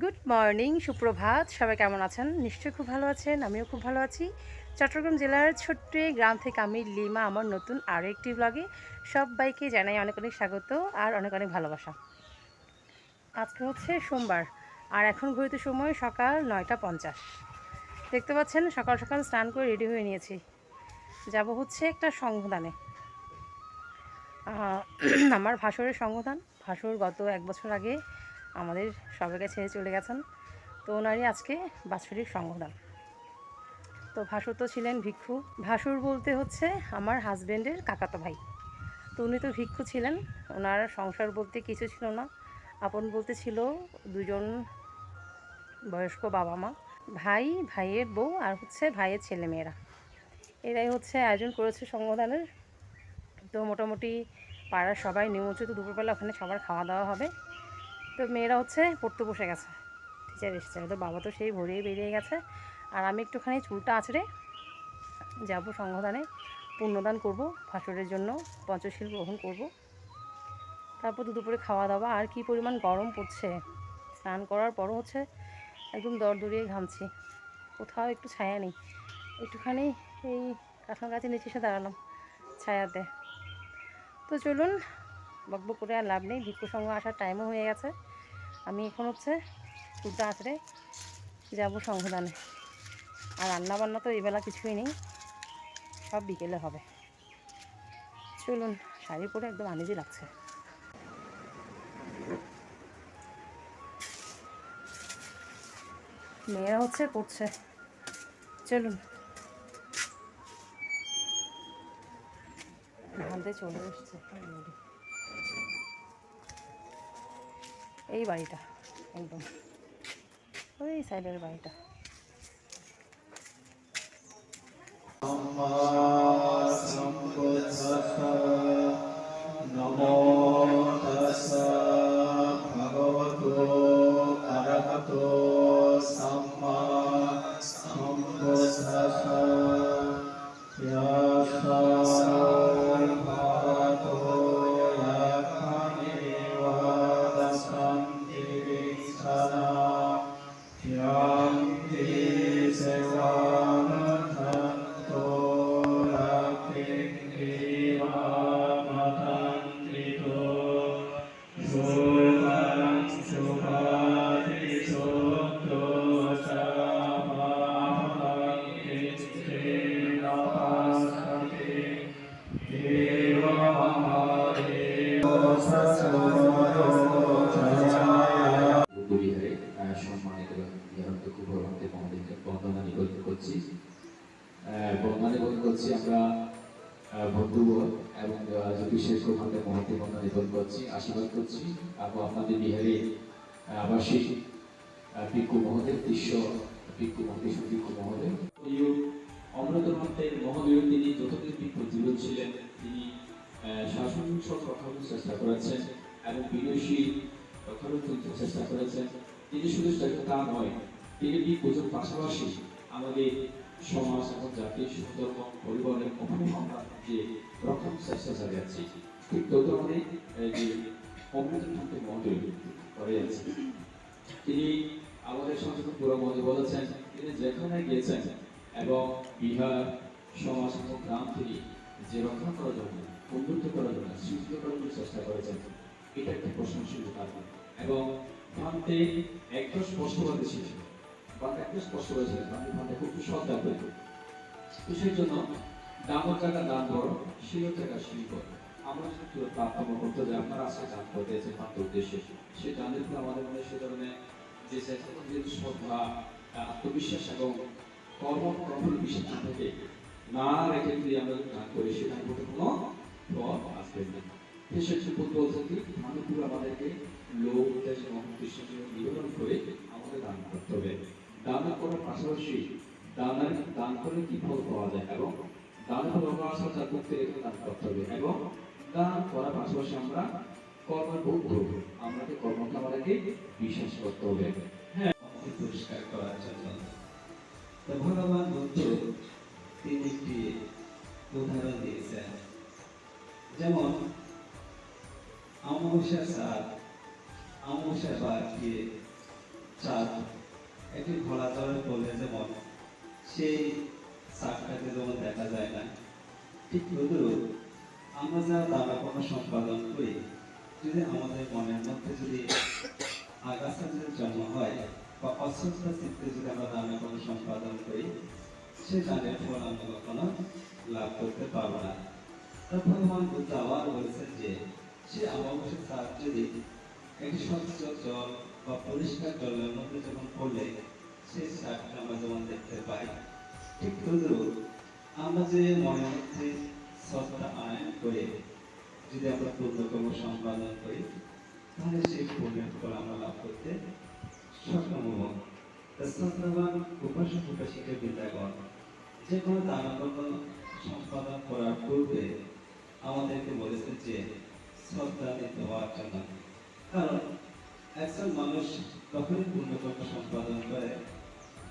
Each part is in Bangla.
গুড মর্নিং সুপ্রভাত। সবাই কেমন আছেন? নিশ্চয়ই খুব ভালো আছেন, আমিও খুব ভালো আছি। চট্টগ্রাম জেলার ছোট্ট গ্রাম থেকে আমি লিমা, আমার নতুন আরও একটি ব্লগে সবাইকে জানাই অনেক অনেক স্বাগত আর অনেক অনেক ভালোবাসা। আজকে হচ্ছে সোমবার, আর এখন ঘড়িতে সময় সকাল নয়টা পঞ্চাশ। দেখতে পাচ্ছেন, সকাল সকাল স্নান করে রেডি হয়ে নিয়েছি। যাব হচ্ছে একটা সংবিধানে। আমার ভাসুরের সংবিধান, ভাসুর গত এক বছর আগে আমাদের সবাইকে ছেড়ে চলে গেছেন। তো ওনারই আজকে বাৎসরিক সংঘদান তো ভাসুর তো ছিলেন ভিক্ষু। ভাসুর বলতে হচ্ছে আমার হাজব্যান্ডের কাকাতো ভাই। তো উনি তো ভিক্ষু ছিলেন। ওনার সংসার বলতে কিছু ছিল না। আপন বলতে ছিল দুজন বয়স্ক বাবা মা, ভাই, ভাইয়ের বউ আর হচ্ছে ভাইয়ের ছেলে মেয়েরা। এরাই হচ্ছে আয়োজন করেছে সংঘদানের তো মোটামুটি পাড়ার সবাই নিমন্ত্রিত। দুপুরবেলা ওখানে সবার খাওয়া দাওয়া হবে। তো মেয়েরা হচ্ছে পড়তে বসে গেছে। টিচার এসেছে। তো বাবা তো সেই ভোরেই বেরিয়ে গেছে। আর আমি একটুখানি চুলটা আঁচড়ে যাব সংঘদানে। পুণ্যদান করব, ভাসুরের জন্য পঞ্চশীল গ্রহণ করব। তারপর দুপুরে খাওয়া দাওয়া। আর কি পরিমাণ গরম পড়ছে। স্নান করার পরও হচ্ছে একদম দরদরিয়ে ঘামছি। কোথাও একটু ছায়া নেই। একটুখানি এই কাঁঠাল গাছের নিচে এসে দাঁড়ালাম ছায়াতে। তো চলুন, বকবক করে আর লাভ নেই। ভিক্ষু সঙ্গ আসার টাইমও হয়ে গেছে। আমি এখন হচ্ছে চুলটা আঁচড়ে যাব সংঘদানে আর রান্না বান্না তো এবেলা কিছুই নেই, সব বিকেলে হবে। চলুন, শাড়ি পরে একদম আনিজি লাগছে। মেয়েরা হচ্ছে পড়ছে। চলুন। চলে এসছে। এই বাড়িটা একদম। ওই সাইডের বাড়িটা। নমো তস্য ভগবতো বন্ধু এবং জ্যোতিষের কুভরন্তে মহোদয়কে বন্দনা করছি আশীর্বাদ করছি। এবং আপনাদের বিহারে আবাসিক আহ, মহোদয় দৃশ্য পিকু মহোদয় পিকু মহোদয়। অমৃতমন্ত্রের মহোদয় তিনি যতদিন পিকু জীবন ছিলেন শাসন সব রক্ষা চেষ্টা করেছেন এবং বিদেশি রক্ষার চেষ্টা করেছেন। তিনি শুধু তা নয়, তিনি পুজোর পাশাপাশি আমাদের সমাজ এবং জাতির সুন্দরম পরিবারের কখনো যে রক্ষার চেষ্টা চালিয়েছি, ঠিক তদ্রুপে এই যে অমৃতমন্ত্রী মহোদয় করে যাচ্ছে তিনি আমাদের সংসদ পুরো মধ্যে বলেছেন, তিনি যেখানে গিয়েছেন এবং বিহার সমাজ এবং গ্রাম থেকে যে রক্ষা করার জন্য উন্নত করার জন্য, সৃষ্টি করার জন্য চেষ্টা করেছেন। এটা একটা প্রশংসনীয় কাজ এবং ভান্তে একদম স্পষ্টভাবে শিখছে ভান্তে একদম স্পষ্ট হয়েছে ভান্তে ভান্তে খুব শ্রদ্ধা করে তো সেই জন্য দামর জায়গা দান করো শিল জায়গা শিল করো। আমরা যদি প্রাপ্তম করতে যে আপনারা আজকে দান করে দিয়েছেন ভান্তের উদ্দেশ্যে। সেই দানের ফলে আমাদের মনে সে ধরনের যে যে শ্রদ্ধা, আত্মবিশ্বাস এবং কর্ম কর্মের বিশ্বাস থেকে, না রেখে যদি আমরা দান করি সেখানে কোনো ফল আসবে না সেক্ষেত্রে বুদ্ধ বলছেন কি আমি পুরো আমাদেরকে লোক দেশ এবং কৃষ্ণ নিবেদন করে আমাদের দান করতে হবে দান করার পাশাপাশি দানের দান করে কি ফল পাওয়া যায় এবং দান ফল আসা যা করতে রেখে দান করতে হবে এবং দান করার পাশাপাশি আমরা কর্মের আমাকে কর্মকে আমাদেরকে বিশ্বাস করতে হবে আমাকে পরিষ্কার করার জন্য তিনি একটি উদাহরণ দিয়েছেন। যেমন অমাবস্যা সাত অমাবস্যা বাদ দিয়ে চাঁদ, একটি ঘোলা জলে পড়লে যেমন, সেই চাঁদটাকে যেমন দেখা যায় না, ঠিক তদ্রুপ আমরা যা দানা কর্ম সম্পাদন করি, যদি আমাদের মনের মধ্যে যদি আগাছা যদি জন্ম হয় বা অসুস্থ চিত্তে যদি আমরা দানা কর্ম সম্পাদন করি, সে দানের ফল আমরা কখনো লাভ করতে পারব না। ভগবান বুদ্ধ আবার বলেছেন যে সে অমাবস্যা চাঁদ যদি একটি স্বচ্ছ জল বা পরিষ্কার জলের মধ্যে যখন পড়লে সেই চাঁদটা আমরা যেমন দেখতে পাই, ঠিক তদ্রুপ আমরা যে মনের মধ্যে শ্রদ্ধা আয়ন করে যদি আমরা পূর্ণকর্ম সম্পাদন করি, তাহলে সেই পুণ্যের ফল আমরা লাভ করতে সক্ষম হব। শ্রদ্ধাবান উপাসক, উপাসিকা, বিদ্যাগণ, যে কোনো দানকর্ম সম্পাদন করার পূর্বে আমাদেরকে বলেছে যে শ্রদ্ধা দিতে হওয়ার জন্য কারণ একজন মানুষ তখনই পূর্ণকর্ম সম্পাদন করে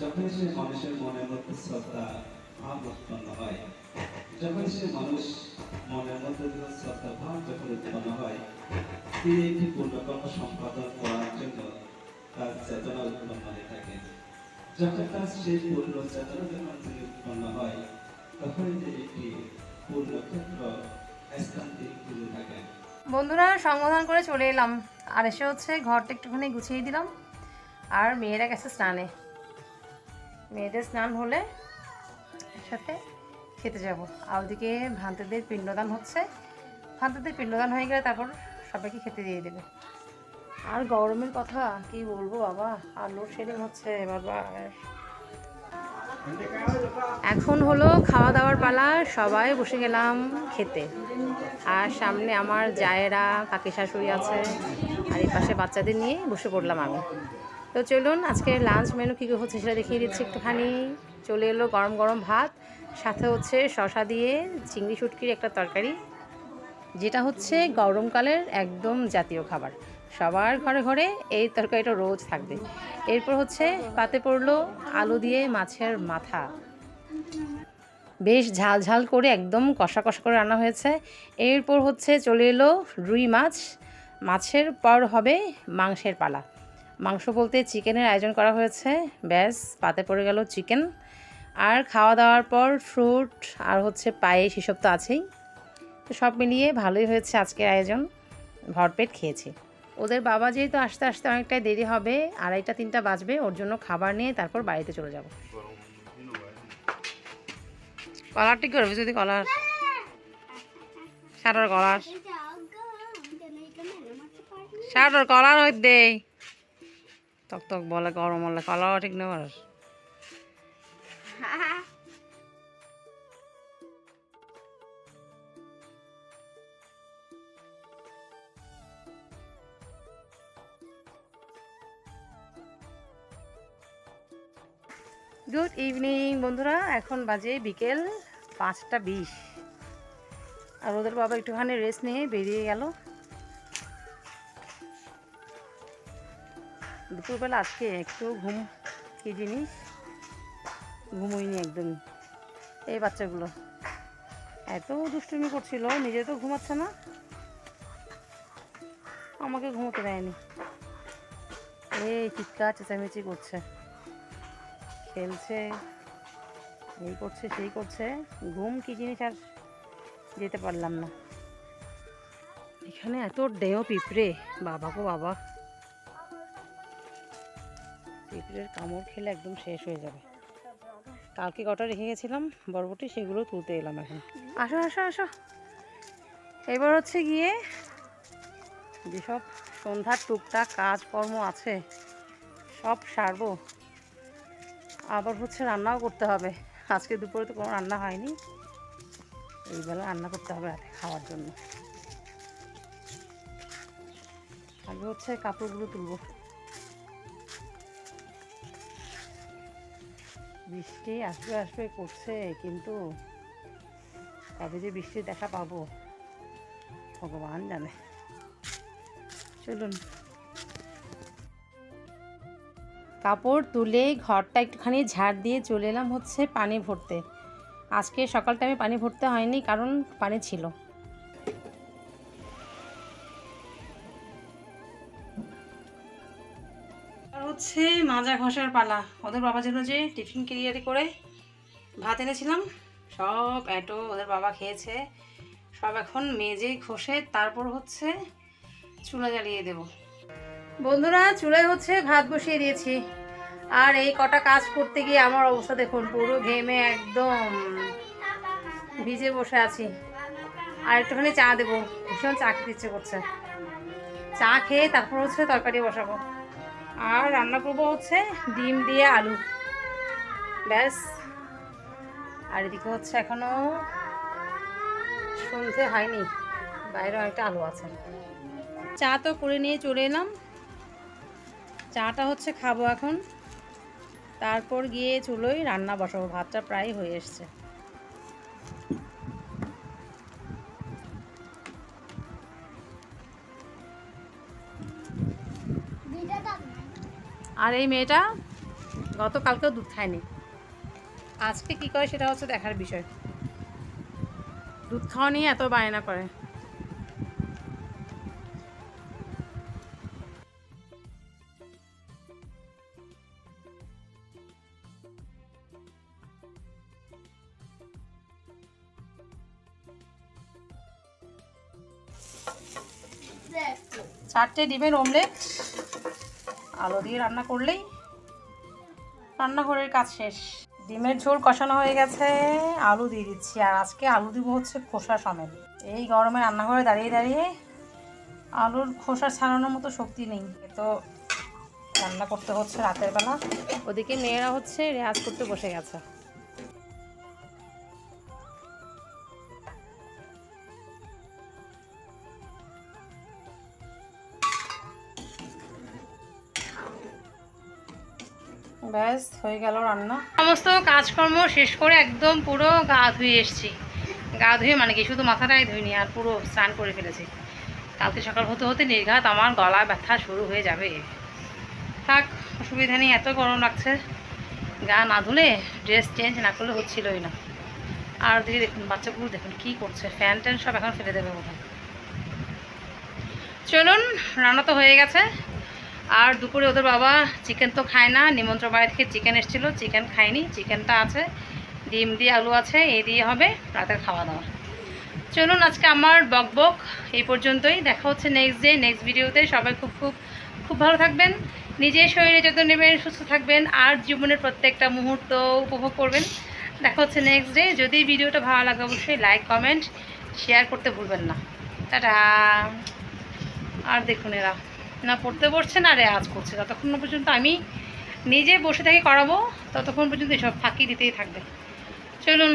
যখন সে মানুষের মনের মধ্যে শ্রদ্ধা, ভাব উৎপন্ন হয় যখন সে মানুষ মনের মধ্যে শ্রদ্ধা, ভাব যখন উৎপন্ন হয়, তিনি একটি পূর্ণকর্ম সম্পাদন করার জন্য তার চেতনা উৎপন্ন হয়ে থাকে। যখন তার সেই পূর্ণ চেতনা যখন উৎপন্ন হয়, তখনই তিনি একটি পূর্ণক্ষেত্র বন্ধুরা সংবোধন করে চলে এলাম। আর এসে হচ্ছে ঘরটা একটুখানি গুছিয়ে দিলাম। আর মেয়েরা গেছে স্নানে। মেয়েদের স্নান হলে একসাথে খেতে যাব। আর ওদিকে ভান্তেদের পিণ্ডদান হচ্ছে। ভান্তেদের পিণ্ডদান হয়ে গেলে তারপর সবাইকে খেতে দিয়ে দেবে। আর গরমের কথা কি বলব বাবা? আর লোডশেডিং হচ্ছে বারবার এখন হলো খাওয়া দাওয়ার পালা, সবাই বসে গেলাম খেতে। আর সামনে আমার জায়েরা, কাকি শাশুড়ি আছে, আর এই পাশে বাচ্চাদের নিয়ে বসে পড়লাম আমি। তো চলুন, আজকে লাঞ্চ মেনু কী কী হচ্ছে সেটা দেখিয়ে দিচ্ছি একটুখানি। চলে এলো গরম গরম ভাত, সাথে হচ্ছে শশা দিয়ে চিংড়ি শুটকির একটা তরকারি, যেটা হচ্ছে গরমকালের একদম জাতীয় খাবার। সবার ঘরে ঘরে এই তরকারিটা রোজ থাকবে। এরপর হচ্ছে পাতে পড়ল আলু দিয়ে মাছের মাথা। বেশ ঝাল ঝাল করে একদম কষা কষা করে রান্না হয়েছে। এরপর হচ্ছে চলে এলো রুই মাছ। মাছের পর হবে মাংসের পালা। মাংস বলতে চিকেনের আয়োজন করা হয়েছে। ব্যাস, পাতে পড়ে গেল চিকেন। আর খাওয়া দাওয়ার পর ফ্রুট আর হচ্ছে পায়েস এসব তো আছেই। তো সব মিলিয়ে ভালোই হয়েছে আজকের আয়োজন। ভরপেট খেয়েছি। ওদের বাবা যেহেতু আসতে আসতে অনেকটাই দেরি হবে আড়াইটা তিনটা বাজবে ওর জন্য খাবার নিয়ে তারপর বাড়িতে চলে যাব। কলার ঠিক করবে যদি কলার শাড়ার কলার শাড়ার কলার হই দে। তক তক বলে গরম হলে কলার ঠিক না নেবার গুড ইভিনিং বন্ধুরা, এখন বাজে বিকেল পাঁচটা বিশ। আর ওদের বাবা একটুখানি রেস্ট নিয়ে বেরিয়ে গেল। দুপুরবেলা আজকে একটু ঘুম, কী জিনিস? ঘুমোইনি একদমই এই বাচ্চাগুলো। এত দুষ্টুমি করছিল, নিজে তো ঘুমাচ্ছে না। আমাকে ঘুমোতে দেয়নি। এই চিৎকার চেঁচামেচি করছে। খেলছে, এই করছে, সেই করছে। ঘুম কি জিনিস আর যেতে পারলাম না। এখানে এত ডেও পিঁপড়ে, বাবা গো বাবা। পিঁপড়ের কামড় খেলে একদম শেষ হয়ে যাবে। কালকে কটা রেখে গেছিলাম বরবটি, সেগুলো তুলতে এলাম এখন। আসো আসো আসো। এবার হচ্ছে গিয়ে যেসব সন্ধ্যার টুকটাক কাজকর্ম আছে, সব সারবো। আবার হচ্ছে রান্নাও করতে হবে। আজকে দুপুরে তো কোনো রান্না হয়নি। এইবেলা রান্না করতে হবে রাতে খাওয়ার জন্য। আগে হচ্ছে কাপড়গুলো তুলবো। বৃষ্টি আসবে আসবে করছে, কিন্তু কবে যে বৃষ্টি দেখা পাবো, ভগবান জানে। চলুন। কাপড় তুলে ঘরটা একটুখানি ঝাড় দিয়ে চলে এলাম হচ্ছে পানি ভরতে। আজকে সকাল টাইমে পানি ভরতে হয়নি, কারণ পানি ছিল। হচ্ছে মাজা ঘষার পালা। ওদের বাবার জন্য যে টিফিন ক্যারিয়ারে করে ভাত এনেছিলাম, সব এটো ওদের বাবা খেয়েছে। সব এখন মেজে ঘষে তারপর হচ্ছে চুলা জ্বালিয়ে দেব। বন্ধুরা, চুলায় হচ্ছে ভাত বসিয়ে দিয়েছি। আর এই কটা কাজ করতে গিয়ে আমার অবস্থা দেখুন, পুরো ঘেমে একদম। ভিজে বসে আছি। আর একটুখানি চা দেবো, ভীষণ চা খেতে ইচ্ছে করছে। চা খেয়ে তারপর হচ্ছে তরকারি বসাবো। আর রান্না করব হচ্ছে ডিম দিয়ে আলু। ব্যাস। আর এদিকে হচ্ছে এখনও সন্ধে হয়নি বাইরে অনেকটা আলু আছে। চা তো করে নিয়ে চলে এলাম। চাটা হচ্ছে খাব এখন। তারপর গিয়ে চুলোই রান্না বসাবো ভাতটা প্রায় হয়ে এসছে। আর এই মেয়েটা গতকালকেও দুধ খায়নি। আজকে কি করে সেটা হচ্ছে দেখার বিষয়। দুধ খাওয়া নিয়ে এত বায়না করে। চারটে ডিমের অমলেট আলু দিয়ে রান্না করলেই রান্নাঘরের কাজ শেষ। ডিমের ঝোল কষানো হয়ে গেছে, আলু দিয়ে দিচ্ছি। আর আজকে আলু দিব হচ্ছে খোসা সমেত। এই গরমে রান্নাঘরে দাঁড়িয়ে দাঁড়িয়ে আলুর খোসা ছাড়ানোর মতো শক্তি নেই। তো রান্না করতে হচ্ছে রাতের বেলা। ওদিকে মেয়েরা হচ্ছে রেয়াজ করতে বসে গেছে। ব্যাস, হয়ে গেল রান্না। সমস্ত কাজকর্ম শেষ করে একদম পুরো গা ধুয়ে এসেছি। গা ধুয়ে মানে কি, শুধু মাথাটাই ধুইনি, আর পুরো স্নান করে ফেলেছি। কালকে সকাল হতে হতে নির্ঘাত আমার গলা ব্যথা শুরু হয়ে যাবে। থাক, অসুবিধা নেই, এত গরম লাগছে। গা না ধুলে ড্রেস চেঞ্জ না করলে হচ্ছিলই না। আর দিকে দেখুন, বাচ্চাগুলো দেখুন কী করছে ফ্যান ট্যান সব এখন ফেলে দেবে বোধ চলুন, রান্না তো হয়ে গেছে। আর দুপুরে ওদের বাবা চিকেন তো খায় না, নিমন্ত্রণ বাড়ি থেকে চিকেন এসেছিল চিকেন খায়নি চিকেনটা আছে, ডিম দিয়ে আলু আছে এই দিয়ে হবে রাতের খাওয়া দাওয়া চলুন আজকে আমার বক বক এই পর্যন্তই, দেখা হচ্ছে নেক্সট ডে নেক্সট ভিডিওতে সবাই খুব খুব খুব ভালো থাকবেন, নিজের শরীরে যত্ন নেবেন, সুস্থ থাকবেন, আর জীবনের প্রত্যেকটা মুহূর্ত উপভোগ করবেন। দেখা হচ্ছে নেক্সট ডে যদি ভিডিওটা ভালো লাগে অবশ্যই লাইক কমেন্ট শেয়ার করতে ভুলবেন না। টাটা! আর দেখুন এরা। না পড়তে বসছে না রেয়াজ করছে। ততক্ষণ পর্যন্ত আমি নিজে বসে থেকে করাবো, ততক্ষণ পর্যন্ত এসব ফাঁকি দিতেই থাকবে। চলুন